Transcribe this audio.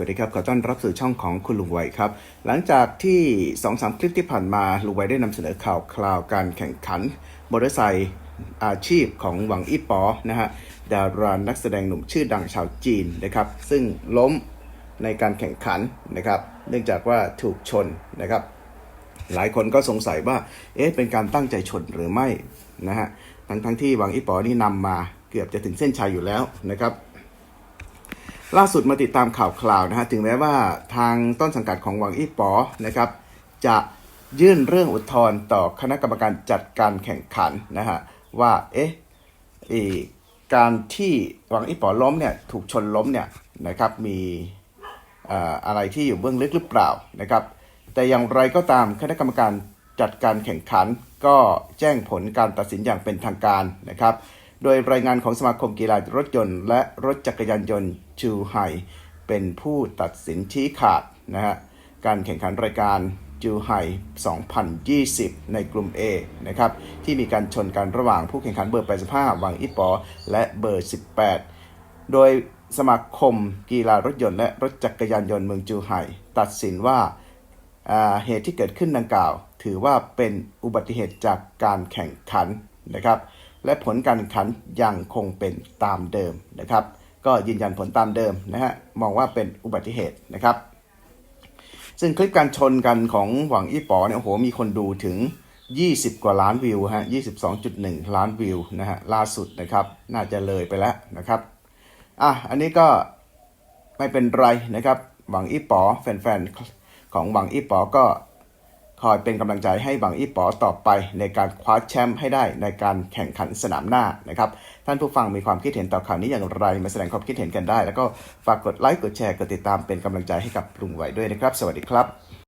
วัสดีครับ ขอต้อนรับสู่ช่องของคุณลุงไวครับ หลังจากที่2อสคลิปที่ผ่านมาลุงไวได้นำเสนอข่าวคราวการแข่งขันมอเตอร์ไซค์อาชีพของหวังอี้ปอนะฮะดารานักแสดงหนุ่มชื่อดังชาวจีนนะครับ ซึ่งล้มในการแข่งขันนะครับ เนื่องจากว่าถูกชนนะครับ หลายคนก็สงสัยว่าเอ๊ะเป็นการตั้งใจชนหรือไม่นะฮะทั้งทั้งที่หวังอี้ปอนี่นำมาเกือบจะถึงเส้นชัยอยู่แล้วนะครับ ล่าสุดมาติดตามข่าวคราวนะฮะถึงแม้ว่าทางต้นสังกัดของหวังอี้ป๋อนะครับจะยื่นเรื่องอุทธรณ์ต่อคณะกรรมการจัดการแข่งขันนะฮะว่าเอ๊ะเอการที่หวังอี้ป๋อล้มเนี่ยถูกชนล้มเนี่ยนะครับมีอะไรที่อยู่เบื้องลึกหรือเปล่านะครับ แต่อย่างไรก็ตามคณะกรรมการจัดการแข่งขัน ก็แจ้งผลการตัดสินอย่างเป็นทางการนะครับ โดยรายงานของสมาคมกีฬารถยนต์ และรถจักรยานยนต์ชูไฮเป็นผู้ตัดสินชี้ขาดนะฮะการแข่งขันรายการจูไฮ2020 ในกลุ่ม A นะครับ ที่มีการชนกันระหว่างผู้แข่งขันเบอร์ 85 วังอีปอ และเบอร์ 18 โดยสมาคมกีฬารถยนต์และรถจักรยานยนต์เมืองจูไฮตัดสินว่าอ่าเหตุที่เกิดขึ้นดังกล่าว ถือว่าเป็นอุบัติเหตุจากการแข่งขันนะครับ และผลการแข่งขันยังคงเป็นตามเดิมนะครับ ก็ยืนยันผลตามเดิมนะฮะมองว่าเป็นอุบัติเหตุนะครับ ซึ่งคลิปการชนกันของหวังอี้ป๋อเนี่ยโอ้โหมีคนดูถึง 20 กว่าล้านวิวฮะ22.1 ล้านวิวนะฮะล่าสุดนะครับ น่าจะเลยไปแล้วนะครับอะอันนี้ก็ไม่เป็นไรนะครับ หวังอี้ป๋อแฟนๆของหวังอี้ป๋อก็ คอยเป็นกำลังใจให้บังอี้ป๋อต่อไปในการคว้าแชมป์ให้ได้ในการแข่งขันสนามหน้านะครับ ท่านผู้ฟังมีความคิดเห็นต่อข่าวนี้อย่างไร มาแสดงความคิดเห็นกันได้ แล้วก็ฝากกดไลค์กดแชร์กดติดตามเป็นกำลังใจให้กับลุงไหวด้วยนะครับ สวัสดีครับ